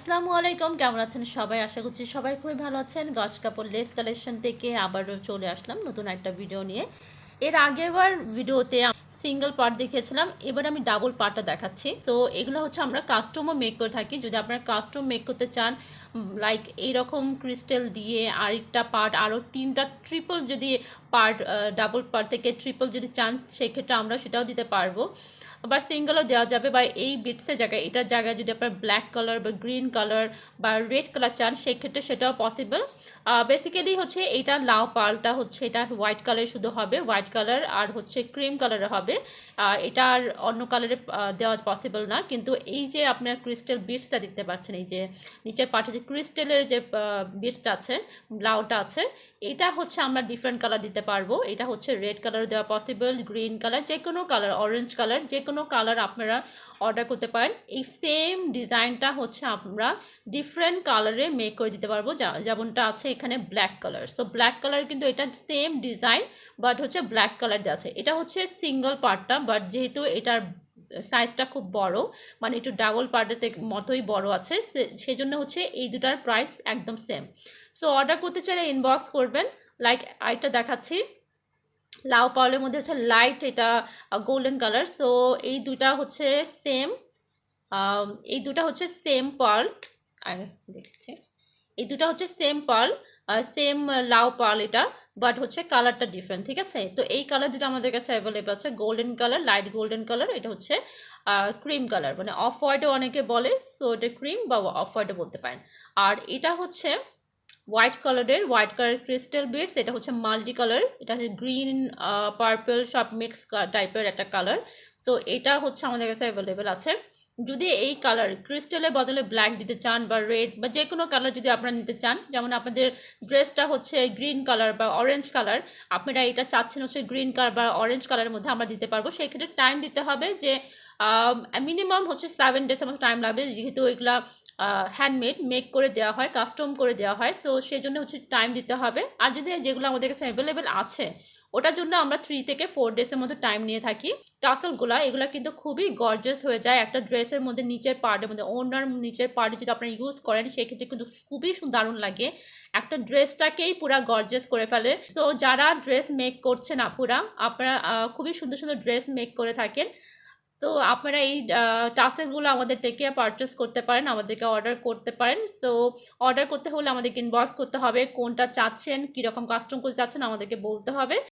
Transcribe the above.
আসসালামু আলাইকুম, কেমন আছেন সবাই? আশা করছি সবাই খুবই ভালো আছেন। গজ কাপড় লেস কালেকশন থেকে আবারও চলে আসলাম নতুন একটা ভিডিও নিয়ে। এর আগেরবার ভিডিওতে সিঙ্গেল পার্ট দেখিয়েছিলাম, এবার আমি ডাবল পার্টটা দেখাচ্ছি। তো এগুলো হচ্ছে আমরা কাস্টমও মেক করে থাকি। যদি আপনারা কাস্টম মেক করতে চান লাইক এইরকম ক্রিস্টাল দিয়ে আরেকটা পার্ট আরও তিনটা ট্রিপল যদি পার্ট ডাবল পার্ট থেকে ট্রিপল যদি চান, সেক্ষেত্রে আমরা সেটাও দিতে পারব। বা সিঙ্গেলও দেওয়া যাবে বা এই বিটসের জায়গায়। এটার জায়গায় যদি আপনার ব্ল্যাক কালার বা গ্রিন কালার বা রেড কালার চান, সেক্ষেত্রে সেটাও পসিবল বেসিক্যালি হচ্ছে এটা লাউ পালটা হচ্ছে, এটা হোয়াইট কালার শুধু হবে হোয়াইট কালার আর হচ্ছে ক্রিম কালারের হবে। এটা আর অন্য কালারে দেওয়া পসিবল না। কিন্তু এই যে আপনার ক্রিস্টাল বিটসটা দেখতে পাচ্ছেন, এই যে নিচের পাটে যে ক্রিস্টালের যে বিটসটা আছে, লাউটা আছে, এটা হচ্ছে আমরা ডিফারেন্ট কালার দিতে পারব। এটা হচ্ছে রেড কালার দেওয়া পসিবল গ্রিন কালার যে কোনো কালার অরেঞ্জ কালার যে কোনো কালার আপনারা অর্ডার করতে পারেন। এই সেম ডিজাইনটা হচ্ছে আমরা ডিফারেন্ট কালারে মেক করে দিতে পারব। যেমনটা আছে এখানে black colour so black colour কিন্তু এটা সেম ডিজাইন বাট হচ্ছে ব্ল্যাক কালার দেওয়া আছে। এটা হচ্ছে সিঙ্গল পার্টটা বাট যেহেতু এটার সাইজটা খুব বড় মানে একটু ডাবল পার্টের মতোই বড় আছে সেজন্য হচ্ছে এই দুটার প্রাইস একদম সেম সো অর্ডার করতে চাইলে ইনবক্স করবেন। লাইক আইটা দেখাচ্ছি। লাউ পাওয়ালের মধ্যে হচ্ছে লাইট এটা গোল্ডেন কালার সো এই দুটা হচ্ছে সেম এই দুটা হচ্ছে সেম পার্ল আর দেখছি। এই দুটা হচ্ছে সেম পার্ল সেম লাউ পার্ল এটা বাট হচ্ছে কালারটা ডিফারেন্ট ঠিক আছে? তো এই কালার দুটো আমাদের কাছে অ্যাভেলেবল আছে। Golden colour light golden colour এটা হচ্ছে ক্রিম কালার মানে অফ হোয়াইটও অনেকে বলে সো এটা ক্রিম বা অফ হোয়াইটও বলতে পারেন। আর এটা হচ্ছে হোয়াইট কালারের হোয়াইট কালার ক্রিস্টাল বিটস এটা হচ্ছে মাল্টি কালার এটা হচ্ছে গ্রিন পার্পল সব মিক্স টাইপের একটা কালার সো এটা হচ্ছে আমাদের কাছে অ্যাভেলেবেল আছে। যদি এই কালার ক্রিস্টালের বদলে ব্ল্যাক দিতে চান বা রেড বা যে কোনো কালার যদি আপনারা নিতে চান, যেমন আপনাদের ড্রেসটা হচ্ছে গ্রিন কালার বা অরেঞ্জ কালার আপনারা এটা চাচ্ছেন হচ্ছে গ্রিন কালার বা অরেঞ্জ কালারের মধ্যে আমরা দিতে পারব। সেক্ষেত্রে টাইম দিতে হবে যে মিনিমাম হচ্ছে সেভেন ডেজের মতো টাইম লাগবে, যেহেতু এগুলা হ্যান্ডমেড মেক করে দেওয়া হয় কাস্টম করে দেওয়া হয় সো সেই জন্য হচ্ছে টাইম দিতে হবে। আর যদি যেগুলো আমাদের কাছে অ্যাভেলেবেল আছে, ওটার জন্য আমরা থ্রি থেকে ফোর ডেজের মতো টাইম নিয়ে থাকি। টাসলগুলো এগুলো কিন্তু খুবই গর্জাস হয়ে যায়। একটা ড্রেসের মধ্যে, নিচের পার্টের মধ্যে ওনার নিচের পার্টে যদি আপনারা ইউজ করেন, সেক্ষেত্রে কিন্তু খুবই দারুণ লাগে। একটা ড্রেসটাকেই পুরা গর্জাস করে ফেলে। সো যারা ড্রেস মেক করছেন আপুরা আপনারা খুবই সুন্দর সুন্দর ড্রেস মেক করে থাকেন। তো আপনারা এই টাসেলগুলো আমাদের থেকে পারচেস করতে পারেন, আমাদেরকে অর্ডার করতে পারেন। সো অর্ডার করতে হলে আমাদেরকে ইনবক্স করতে হবে, কোনটা চাচ্ছেন, কীরকম কাস্টম করতে চাচ্ছেন, আমাদেরকে বলতে হবে।